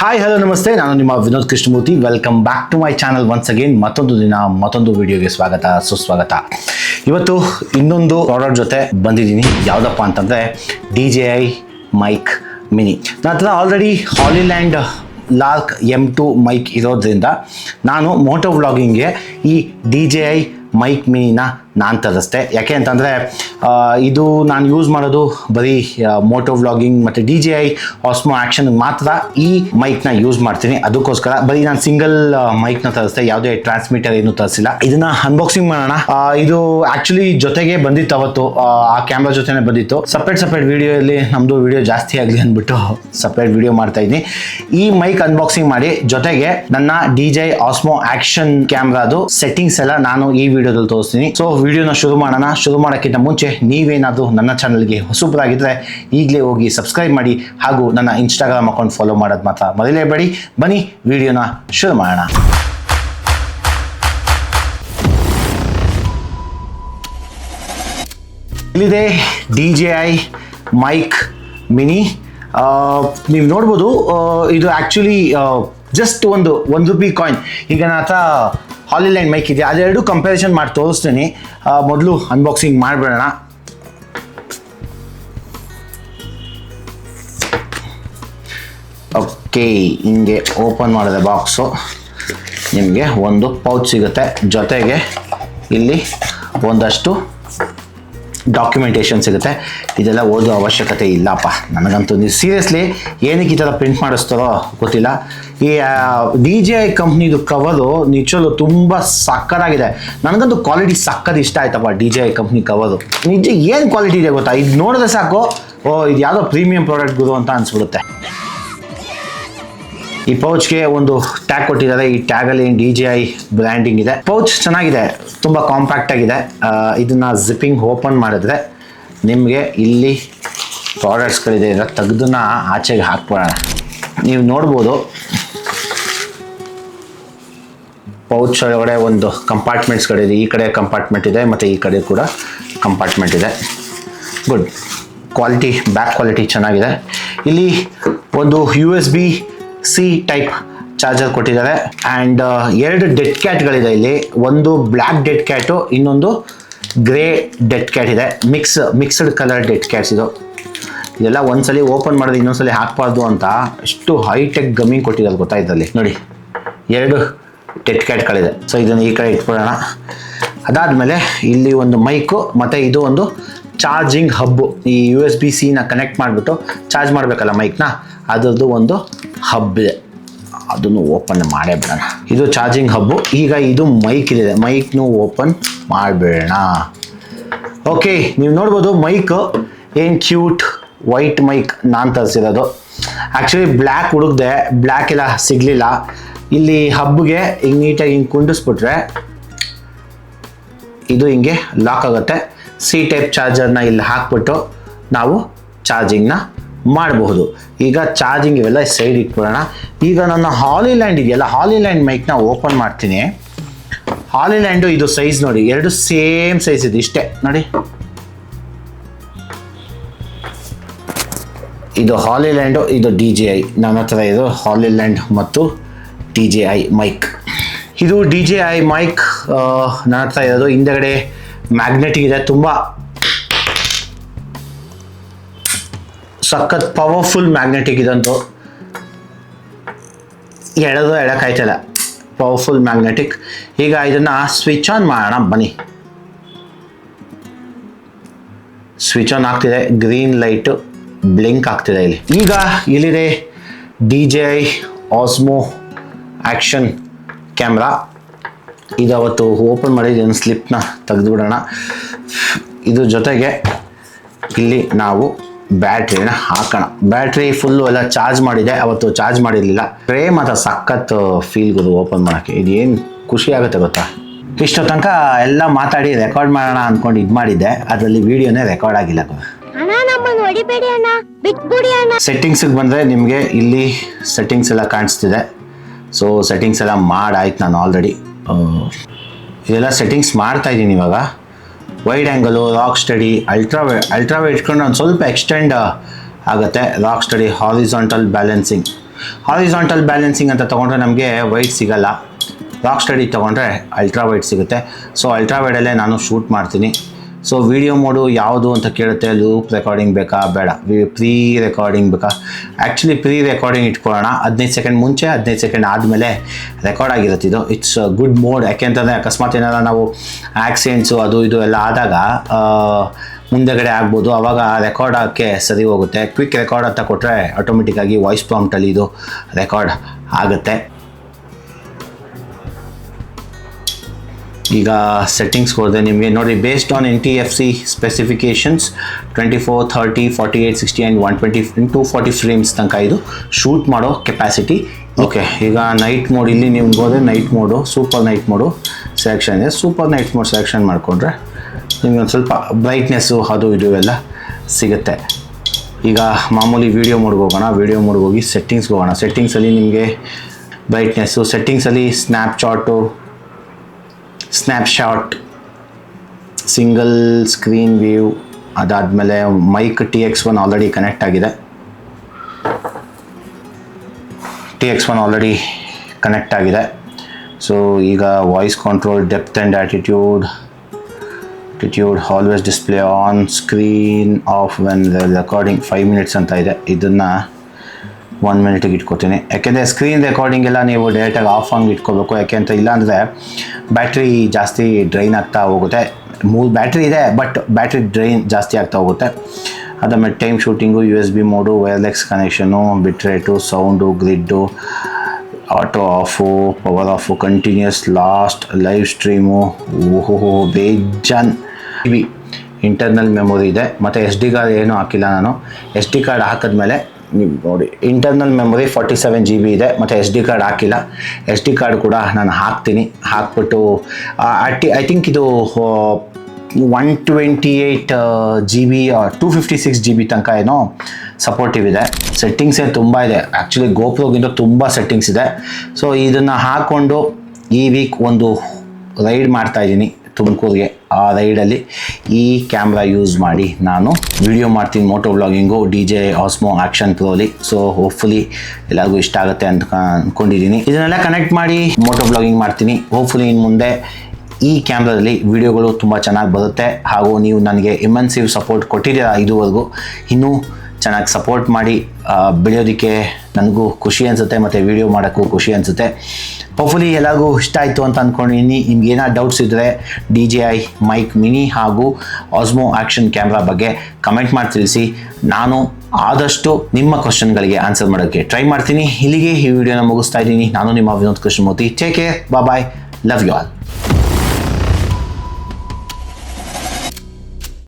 Hi hello ನಮಸ್ತೆ. ನಾನು ನಿಮ್ಮ Vinod Krishnamurthy. Welcome back to my channel once again ಮತ್ತೊಂದು ದಿನ, ಮತ್ತೊಂದು ವಿಡಿಯೋಗೆ ಸ್ವಾಗತ, ಸುಸ್ವಾಗತ. ಇವತ್ತು ಇನ್ನೊಂದು ಪ್ರಾಡಕ್ಟ್ ಜೊತೆ ಬಂದಿದ್ದೀನಿ. ಯಾವುದಪ್ಪ ಅಂತಂದರೆ D J I mic mini ನಂತರ already Hollyland Lark M two mic ಇರೋದ್ರಿಂದ ನಾನು ಮೋಟೋ ವ್ಲಾಗಿಂಗ್ಗೆ ಈ ಡಿ ಜೆ ಐ ಮೈಕ್ ಮಿನಿನ ನಾನು ತರಿಸ್ದೆ ಯಾಕೆ ಅಂತಂದರೆ ಇದು ನಾನು ಯೂಸ್ ಮಾಡೋದು ಬರೀ ಮೋಟೋ ವ್ಲಾಗಿಂಗ್ ಮತ್ತು D J I Osmo action ಮಾತ್ರ ಈ ಮೈಕ್ನ ಯೂಸ್ ಮಾಡ್ತೀನಿ. ಅದಕ್ಕೋಸ್ಕರ ಬರೀ ನಾನು ಸಿಂಗಲ್ ಮೈಕ್ನ ತರಿಸ್ದೆ ಯಾವುದೇ ಟ್ರಾನ್ಸ್ಮಿಟರ್ ಏನು ತರಿಸಿಲ್ಲ. ಇದನ್ನ ಅನ್ಬಾಕ್ಸಿಂಗ್ ಮಾಡೋಣ. ಇದು ಆ್ಯಕ್ಚುಲಿ ಜೊತೆಗೆ ಬಂದಿತ್ತು ಅವತ್ತು. ಆ, ಆ ಕ್ಯಾಮ್ರಾ ಜೊತೆನೆ ಬಂದಿತ್ತು. ಸಪ್ರೇಟ್ ಸಪ್ರೇಟ್ ವಿಡಿಯೋಲಿ ನಮ್ಮದು ವಿಡಿಯೋ ಜಾಸ್ತಿ ಆಗಲಿ ಅಂದ್ಬಿಟ್ಟು ಸಪ್ರೇಟ್ ವಿಡಿಯೋ ಮಾಡ್ತಾ ಇದ್ದೀನಿ ಈ ಮೈಕ್ ಅನ್ಬಾಕ್ಸಿಂಗ್ ಮಾಡಿ ಜೊತೆಗೆ ನನ್ನ ಡಿ ಜೆ ಆಸ್ಮೋ ಆ್ಯಕ್ಷನ್ ಕ್ಯಾಮ್ರಾದು ಸೆಟ್ಟಿಂಗ್ಸ್ ಎಲ್ಲ ನಾನು ಈ ವಿಡಿಯೋದಲ್ಲಿ ತೋರಿಸ್ತೀನಿ. ಸೊ ವಿಡಿಯೋನ ಶುರು ಮಾಡೋಣ. ಶುರು ಮಾಡೋಕ್ಕಿಂತ ಮುಂಚೆ ನೀವೇನಾದರೂ ನನ್ನ ಚಾನಲ್ಗೆ ಹೊಸಬರಾಗಿದ್ದರೆ ಈಗಲೇ ಹೋಗಿ ಸಬ್ಸ್ಕ್ರೈಬ್ ಮಾಡಿ ಹಾಗೂ ನನ್ನ ಇನ್ಸ್ಟಾಗ್ರಾಮ್ ಅಕೌಂಟ್ ಫಾಲೋ ಮಾಡೋದು ಮಾತ್ರ ಮರಿಲೇಬೇಡಿ. ಬನ್ನಿ, ವಿಡಿಯೋನ ಶುರು ಮಾಡೋಣ. ಇಲ್ಲಿದೆ D J I, mic mini. ನೀವು ನೋಡ್ಬೋದು ಇದು ಆ್ಯಕ್ಚುಲಿ ಜಸ್ಟ್ ಒಂದು ಒಂದು ರುಪಿ ಕಾಯಿನ್ ಈಗ ನನ್ನ ಹತ್ರ ಲೈನ್ ಮೈಕ್ ಇದೆ. ಅದೆರಡು ಕಂಪ್ಯಾರಿಸನ್ ಮಾಡಿ ತೋರಿಸ್ತೀನಿ. ಮೊದಲು ಅನ್ಬಾಕ್ಸಿಂಗ್ ಮಾಡಿಬಿಡೋಣ. ಓಕೆ ಹಿಂಗೆ ಓಪನ್ ಮಾಡಿದೆ ಬಾಕ್ಸು ನಿಮಗೆ ಒಂದು ಪೌಚ್ ಸಿಗುತ್ತೆ. ಜೊತೆಗೆ ಇಲ್ಲಿ ಒಂದಷ್ಟು ಡಾಕ್ಯುಮೆಂಟೇಷನ್ ಸಿಗುತ್ತೆ. ಇದೆಲ್ಲ ಓದೋ ಅವಶ್ಯಕತೆ ಇಲ್ಲಪ್ಪ. ನನಗಂತೂ ನೀವು ಸೀರಿಯಸ್ಲಿ ಏನಕ್ಕೆ ಈ ಥರ ಪ್ರಿಂಟ್ ಮಾಡಿಸ್ತಾರೋ ಗೊತ್ತಿಲ್ಲ. ಈ ಡಿ ಜೆ ಕಂಪ್ನಿದು ಕವರು ನಿಜಲು ತುಂಬ ಸಕ್ಕತ್ತಾಗಿದೆ. ನನಗಂತೂ ಕ್ವಾಲಿಟಿ ಸಕ್ಕತ್ ಇಷ್ಟ ಆಯ್ತಪ್ಪ ಡಿ ಜೆ ಕಂಪ್ನಿ ಕವರು ನಿಜ ಏನು ಕ್ವಾಲಿಟಿ ಇದೆ ಗೊತ್ತಾ? ಇದು ನೋಡಿದ್ರೆ ಸಾಕು. ಓ, ಇದು ಯಾವುದೋ ಪ್ರೀಮಿಯಂ ಪ್ರಾಡಕ್ಟ್ ಗುರು ಅಂತ ಅನಿಸ್ಬಿಡುತ್ತೆ. ಈ ಪೌಚ್ಗೆ ಒಂದು ಟ್ಯಾಗ್ ಕೊಟ್ಟಿದ್ದಾರೆ. ಈ ಟ್ಯಾಗಲ್ಲಿ ಡಿ ಜೆ ಐ ಬ್ರ್ಯಾಂಡಿಂಗ್ ಇದೆ. ಪೌಚ್ ಚೆನ್ನಾಗಿದೆ. ತುಂಬ ಕಾಂಪ್ಯಾಕ್ಟ್ ಆಗಿದೆ. ಇದನ್ನು ಇದನ್ನ ಜಿಪ್ಪಿಂಗ್ ಓಪನ್ ಮಾಡಿದ್ರೆ ನಿಮಗೆ ಇಲ್ಲಿ ಪ್ರಾಡಕ್ಟ್ಸ್ಗಳಿದೆ ಇದರ ತೆಗ್ದನ್ನ ಆಚೆಗೆ ಹಾಕ್ಬಿಡೋಣ. ನೀವು ನೋಡ್ಬೋದು. ಪೌಚ್ ಒಳಗಡೆ ಒಂದು ಕಂಪಾರ್ಟ್ಮೆಂಟ್ಸ್ಗಳಿದೆ ಈ ಕಡೆ ಕಂಪಾರ್ಟ್ಮೆಂಟ್ ಇದೆ, ಮತ್ತು ಈ ಕಡೆ ಕೂಡ ಕಂಪಾರ್ಟ್ಮೆಂಟ್ ಇದೆ. ಗುಡ್ ಕ್ವಾಲಿಟಿ ಬ್ಯಾಕ್ ಕ್ವಾಲಿಟಿ ಚೆನ್ನಾಗಿದೆ. ಇಲ್ಲಿ ಒಂದು U S B C type charger ಕೊಟ್ಟಿದ್ದಾರೆ. ಆ್ಯಂಡ್ ಎರಡು ಡೆಡ್ ಕ್ಯಾಟ್ಗಳಿದೆ ಇಲ್ಲಿ. ಒಂದು ಬ್ಲ್ಯಾಕ್ ಡೆಡ್ ಕ್ಯಾಟು ಇನ್ನೊಂದು ಗ್ರೇ ಡೆಡ್ ಕ್ಯಾಟ್ ಇದೆ. Mix mixed colour dead cats ಇದು. ಇದೆಲ್ಲ ಒಂದ್ಸಲಿ ಓಪನ್ ಮಾಡಿದ್ರೆ ಇನ್ನೊಂದ್ಸಲಿ ಹಾಕ್ಬಾರ್ದು ಅಂತ ಎಷ್ಟು ಹೈಟೆಕ್ ಗಮಿಂಗ್ ಕೊಟ್ಟಿದ್ದಾರೆ ಗೊತ್ತಾ ಇದರಲ್ಲಿ ನೋಡಿ. ಎರಡು ಡೆಡ್ ಕ್ಯಾಟ್ಗಳಿದೆ ಸೊ ಇದನ್ನು ಈ ಕಡೆ ಇಟ್ಕೊಳ್ಳೋಣ. ಅದಾದಮೇಲೆ ಇಲ್ಲಿ ಒಂದು ಮೈಕು ಮತ್ತು ಇದು ಒಂದು ಚಾರ್ಜಿಂಗ್ ಹಬ್ಬು ಈ ಯು ಎಸ್ ಬಿ ಸಿನ ಕನೆಕ್ಟ್ ಮಾಡಿಬಿಟ್ಟು ಚಾರ್ಜ್ ಮಾಡಬೇಕಲ್ಲ ಮೈಕ್ನ ಅದರದ್ದು ಒಂದು ಹಬ್ ಇದೆ. ಅದನ್ನು ಓಪನ್ ಮಾಡೇ ಬಿಡೋಣ ಇದು ಚಾರ್ಜಿಂಗ್ ಹಬ್ಬು ಈಗ ಇದು ಮೈಕ್ ಇದೆ. ಮೈಕ್ನು ಓಪನ್ ಮಾಡಿಬಿಡೋಣ. ಓಕೆ ನೀವು ನೋಡ್ಬೋದು ಮೈಕ್ ಏನು ಕ್ಯೂಟ್ ವೈಟ್ ಮೈಕ್ ನಾನು ತರಿಸಿರೋದು. ಆ್ಯಕ್ಚುಲಿ ಬ್ಲ್ಯಾಕ್ ಹುಡುಕ್ದೆ. ಬ್ಲ್ಯಾಕ್ ಎಲ್ಲ ಸಿಗಲಿಲ್ಲ. ಇಲ್ಲಿ ಹಬ್ಬಿಗೆ ಹಿಂಗೆ ನೀಟಾಗಿ ಹಿಂಗೆ ಕುಂಡಿಸ್ಬಿಟ್ರೆ ಇದು ಹಿಂಗೆ ಲಾಕ್ ಆಗುತ್ತೆ. ಸಿ ಟೈಪ್ ಚಾರ್ಜರ್ನ ಇಲ್ಲಿ ಹಾಕ್ಬಿಟ್ಟು ನಾವು ಚಾರ್ಜಿಂಗ್ನ ಮಾಡಬಹುದು. ಈಗ ಚಾರ್ಜಿಂಗ್ ಇವೆಲ್ಲ ಸೈಡ್ ಇಟ್ಬಿಡೋಣ. ಈಗ ನನ್ನ ಹಾಲಿಲ್ಯಾಂಡ್ ಇದೆಯಲ್ಲ ಹಾಲಿಲ್ಯಾಂಡ್ ಮೈಕ್ನ ಓಪನ್ ಮಾಡ್ತೀನಿ. ಹಾಲಿಲ್ಯಾಂಡು ಇದು ಸೈಜ್ ನೋಡಿ, ಎರಡು ಸೇಮ್ ಸೈಜ್ ಇದೆ, ಇಷ್ಟೇ. ನೋಡಿ. ಇದು ಹಾಲಿಲ್ಯಾಂಡು ಇದು ಡಿ ಜಿ ಐ ನನ್ನ ಹತ್ರ ಇದು ಹಾಲಿಲ್ಯಾಂಡ್ ಮತ್ತು ಡಿ ಜೆ ಐ ಮೈಕ್. ಇದು ಡಿ ಜೆ ಐ ಮೈಕ್ ಹತ್ರ ಇರೋದು. ಹಿಂದೆಗಡೆ ಮ್ಯಾಗ್ನೆಟಿಕ್ ಇದೆ. ತುಂಬ ಸಖತ್ ಪವರ್ಫುಲ್ ಮ್ಯಾಗ್ನೆಟಿಕ್ ಇದಂತೂ. ಎಳೆದು ಎಳಕಾಯ್ತಲ್ಲ. ಪವರ್ಫುಲ್ ಮ್ಯಾಗ್ನೆಟಿಕ್ ಈಗ ಇದನ್ನು ಸ್ವಿಚ್ ಆನ್ ಮಾಡೋಣ. ಬನ್ನಿ. ಸ್ವಿಚ್ ಆನ್ ಆಗ್ತಿದೆ. ಗ್ರೀನ್ ಲೈಟು ಬ್ಲಿಂಕ್ ಆಗ್ತಿದೆ ಇಲ್ಲಿ. ಈಗ ಇಲ್ಲಿದೆ D J I Osmo action camera. ಇದು ಅವತ್ತು ಓಪನ್ ಮಾಡಿದ ಸ್ಲಿಪ್ನ ತೆಗೆದುಬಿಡೋಣ. ಇದು ಜೊತೆಗೆ ಇಲ್ಲಿ ನಾವು ಬ್ಯಾಟ್ರಿನ ಹಾಕೋಣ. ಬ್ಯಾಟ್ರಿ ಫುಲ್ಲು ಎಲ್ಲ ಚಾರ್ಜ್ ಮಾಡಿದೆ. ಅವತ್ತು ಚಾರ್ಜ್ ಮಾಡಿರಲಿಲ್ಲ. ಟ್ರೇ ಮಾತ್ರ ಸಖತ್ ಫೀಲ್ ಗುರು ಓಪನ್ ಮಾಡೋಕ್ಕೆ. ಇದು ಏನು ಖುಷಿ ಆಗುತ್ತೆ ಗೊತ್ತಾ? ಇಷ್ಟು ತನಕ ಎಲ್ಲ ಮಾತಾಡಿ ರೆಕಾರ್ಡ್ ಮಾಡೋಣ ಅಂದ್ಕೊಂಡು ಇದು ಮಾಡಿದ್ದೆ. ಅದರಲ್ಲಿ ವಿಡಿಯೋನೇ ರೆಕಾರ್ಡ್ ಆಗಿಲ್ಲ ಸೆಟ್ಟಿಂಗ್ಸಿಗೆ ಬಂದರೆ ನಿಮಗೆ ಇಲ್ಲಿ ಸೆಟ್ಟಿಂಗ್ಸ್ ಎಲ್ಲ ಕಾಣಿಸ್ತಿದೆ. ಸೊ ಸೆಟ್ಟಿಂಗ್ಸ್ ಎಲ್ಲ ಮಾಡಾಯ್ತು ನಾನು ಆಲ್ರೆಡಿ ಇದೆಲ್ಲ ಸೆಟ್ಟಿಂಗ್ಸ್ ಮಾಡ್ತಾ ಇದ್ದೀನಿ ಇವಾಗ. Wide angle rock steady ultra ultra ಇಟ್ಕೊಂಡು ಒಂದು ಸ್ವಲ್ಪ ಎಕ್ಸ್ಟೆಂಡ್ ಆಗುತ್ತೆ. Rock steady horizontal balancing horizontal balancing ಅಂತ ತೊಗೊಂಡ್ರೆ ನಮಗೆ ವೈಟ್ ಸಿಗಲ್ಲ. ರಾಕ್ ಸ್ಟಡಿ ತೊಗೊಂಡ್ರೆ ಅಲ್ಟ್ರಾ ವೈಟ್ ಸಿಗುತ್ತೆ. ಸೊ ಅಲ್ಟ್ರಾ ವೈಡಲ್ಲೇ ನಾನು ಶೂಟ್ ಮಾಡ್ತೀನಿ. ಸೊ ವಿಡಿಯೋ ಮೋಡು ಯಾವುದು ಅಂತ ಕೇಳುತ್ತೆ ಲೂಪ್ ರೆಕಾರ್ಡಿಂಗ್ ಬೇಕಾ? ಬೇಡ. ಪ್ರೀ ರೆಕಾರ್ಡಿಂಗ್ ಬೇಕಾ? ಆ್ಯಕ್ಚುಲಿ ಪ್ರೀ ರೆಕಾರ್ಡಿಂಗ್ ಇಟ್ಕೊಳ್ಳೋಣ. ಹದಿನೈದು ಸೆಕೆಂಡ್ ಮುಂಚೆ, ಹದಿನೈದು ಸೆಕೆಂಡ್ ಆದಮೇಲೆ ರೆಕಾರ್ಡ್ ಆಗಿರುತ್ತೆ ಇದು. ಇಟ್ಸ್ ಗುಡ್ ಮೋಡ್ ಯಾಕೆಂತಂದರೆ ಅಕಸ್ಮಾತ್ ಏನಾರ ನಾವು ಆ್ಯಕ್ಸಿಡೆಂಟ್ಸು ಅದು ಇದು ಎಲ್ಲ ಆದಾಗ ಮುಂದೆಗಡೆ ಆಗ್ಬೋದು. ಆವಾಗ ರೆಕಾರ್ಡ್ ಹಾಕಿ ಸರಿ ಹೋಗುತ್ತೆ. ಕ್ವಿಕ್ ರೆಕಾರ್ಡ್ ಅಂತ ಕೊಟ್ಟರೆ ಆಟೋಮೆಟಿಕ್ಕಾಗಿ ವಾಯ್ಸ್ ಪ್ರಾಂಪ್ಟಲ್ಲಿ ಇದು ರೆಕಾರ್ಡ್ ಆಗುತ್ತೆ. ಈಗ ಸೆಟ್ಟಿಂಗ್ಸ್ ಕೊಡಿದೆ ನಿಮಗೆ. ನೋಡಿ based on N T F C specifications twenty four thirty forty eight sixty and one twenty two forty frames ತನಕ ಇದು. ಶೂಟ್ ಮಾಡೋ ಕೆಪಾಸಿಟಿ ಓಕೆ ಈಗ ನೈಟ್ ಮೋಡ್ ಇಲ್ಲಿ ನೀವು ಹೋದರೆ night mode super night mode selection ಇದೆ. ಸೂಪರ್ ನೈಟ್ ಮೋಡ್ ಸೆಲೆಕ್ಷನ್ ಮಾಡಿಕೊಂಡ್ರೆ ನಿಮಗೆ ಒಂದು ಸ್ವಲ್ಪ ಬ್ರೈಟ್ನೆಸ್ಸು ಅದು ಇದು ಎಲ್ಲ ಸಿಗುತ್ತೆ. ಈಗ ಮಾಮೂಲಿ ವೀಡಿಯೋ ಮೋಡ್ಗೆ ಹೋಗೋಣ. ವೀಡಿಯೋ ಮೋಡ್ಗೆ ಹೋಗಿ ಸೆಟ್ಟಿಂಗ್ಸ್ಗೆ ಹೋಗೋಣ. ಸೆಟ್ಟಿಂಗ್ಸಲ್ಲಿ ನಿಮಗೆ brightness ಸೆಟ್ಟಿಂಗ್ಸಲ್ಲಿ snapchat snapshot single screen view ಅದಾದಮೇಲೆ mic T X one already connect ಆಗಿದೆ. T X one already connect ಆಗಿದೆ. ಸೊ ಈಗ voice control depth and attitude attitude always display on screen off when recording five minutes ಅಂತ ಇದೆ. ಇದನ್ನು one ಮಿನಿಟಿಗೆ ಇಟ್ಕೋತೀನಿ. ಯಾಕೆಂದರೆ screen recording ಎಲ್ಲ ನೀವು ಡೈರೆಕ್ಟಾಗಿ ಆಫ್ ಆಗಿ ಇಟ್ಕೋಬೇಕು. ಯಾಕೆ ಅಂತ ಇಲ್ಲಾಂದರೆ ಬ್ಯಾಟ್ರಿ ಜಾಸ್ತಿ ಡ್ರೈನ್ ಆಗ್ತಾ ಹೋಗುತ್ತೆ. ಮೂರು ಬ್ಯಾಟ್ರಿ ಇದೆ ಬಟ್ ಬ್ಯಾಟ್ರಿ ಡ್ರೈನ್ ಜಾಸ್ತಿ ಆಗ್ತಾ ಹೋಗುತ್ತೆ. ಅದಾದ್ಮೇಲೆ time shooting U S B mode wireless connection bitrate sound grid auto off power off continuous last live stream ಓಹೋ ಬೇಜಾನ್. ವಿ ಇಂಟರ್ನಲ್ ಮೆಮೊರಿ ಇದೆ. ಮತ್ತು ಎಸ್ ಡಿ ಕಾರ್ಡ್ ಏನೂ ಹಾಕಿಲ್ಲ ನಾನು. ಎಸ್ ಡಿ ಕಾರ್ಡ್ ಹಾಕಿದ್ಮೇಲೆ ನೀವು ನೋಡಿ internal memory forty seven G B ಇದೆ, ಮತ್ತು ಎಸ್ ಡಿ ಕಾರ್ಡ್ ಹಾಕಿಲ್ಲ. ಎಸ್ ಡಿ ಕಾರ್ಡ್ ಕೂಡ ನಾನು ಹಾಕ್ತೀನಿ. ಹಾಕ್ಬಿಟ್ಟು ಅಟ್ಟಿ ಐ ಥಿಂಕ್ ಇದು one twenty eight G B two fifty six G B ತನಕ ಏನೋ ಸಪೋರ್ಟಿವ್ ಇದೆ. ಸೆಟ್ಟಿಂಗ್ಸ್ ಏನು ತುಂಬ ಇದೆ. ಆ್ಯಕ್ಚುಲಿ ಗೋಪ್ರೋಗಿಂತ ತುಂಬ ಸೆಟ್ಟಿಂಗ್ಸ್ ಇದೆ. ಸೊ ಇದನ್ನು ಹಾಕ್ಕೊಂಡು ಈ ವೀಕ್ ಒಂದು ರೈಡ್ ಮಾಡ್ತಾ ಇದ್ದೀನಿ. ತುಮಕೂರಿಗೆ ಆ ರೈಡಲ್ಲಿ ಈ ಕ್ಯಾಮ್ರಾ ಯೂಸ್ ಮಾಡಿ ನಾನು ವಿಡಿಯೋ ಮಾಡ್ತೀನಿ moto vlogging, D J Osmo Action ಪ್ರೋಲಿ. So hopefully ಎಲ್ಲರಿಗೂ ಇಷ್ಟ ಆಗುತ್ತೆ ಅಂತ ಅಂದ್ಕೊಂಡಿದ್ದೀನಿ ಇದನ್ನೆಲ್ಲ ಕನೆಕ್ಟ್ ಮಾಡಿ ಮೋಟೋ ವ್ಲಾಗಿಂಗ್ ಮಾಡ್ತೀನಿ. ಹೋಪ್ಫುಲಿ ಇನ್ನು ಮುಂದೆ ಈ ಕ್ಯಾಮ್ರಾದಲ್ಲಿ ವಿಡಿಯೋಗಳು ತುಂಬ ಚೆನ್ನಾಗಿ ಬರುತ್ತೆ. ಹಾಗೂ ನೀವು ನನಗೆ ಇಮನ್ಸಿವ್ ಸಪೋರ್ಟ್ ಕೊಟ್ಟಿದ್ದೀರಾ ಇದುವರೆಗೂ. ಇನ್ನೂ ಚೆನ್ನಾಗಿ ಸಪೋರ್ಟ್ ಮಾಡಿ ಬೆಳೆಯೋದಕ್ಕೆ ನನಗೂ ಖುಷಿ ಅನಿಸುತ್ತೆ ಮತ್ತು ವಿಡಿಯೋ ಮಾಡೋಕ್ಕೂ ಖುಷಿ ಅನಿಸುತ್ತೆ. ಹೋಪ್ಫುಲಿ ಎಲ್ಲರಿಗೂ ಇಷ್ಟ ಆಯಿತು ಅಂತ ಅಂದ್ಕೊಂಡಿದ್ದೀನಿ ನಿಮ್ಗೆ ಏನಾದ್ರು ಡೌಟ್ಸ್ ಇದ್ದರೆ D J I mic mini ಹಾಗೂ ಆಸ್ಮೋ ಆ್ಯಕ್ಷನ್ ಕ್ಯಾಮ್ರಾ ಬಗ್ಗೆ ಕಮೆಂಟ್ ಮಾಡಿ ತಿಳಿಸಿ. ನಾನು ಆದಷ್ಟು ನಿಮ್ಮ ಕ್ವಶನ್ಗಳಿಗೆ ಆನ್ಸರ್ ಮಾಡೋಕ್ಕೆ ಟ್ರೈ ಮಾಡ್ತೀನಿ. ಇಲ್ಲಿಗೆ ಈ ವಿಡಿಯೋನ ಮುಗಿಸ್ತಾ ಇದ್ದೀನಿ. ನಾನು ನಿಮ್ಮ Vinod Krishnamurthy. Take care bye love you all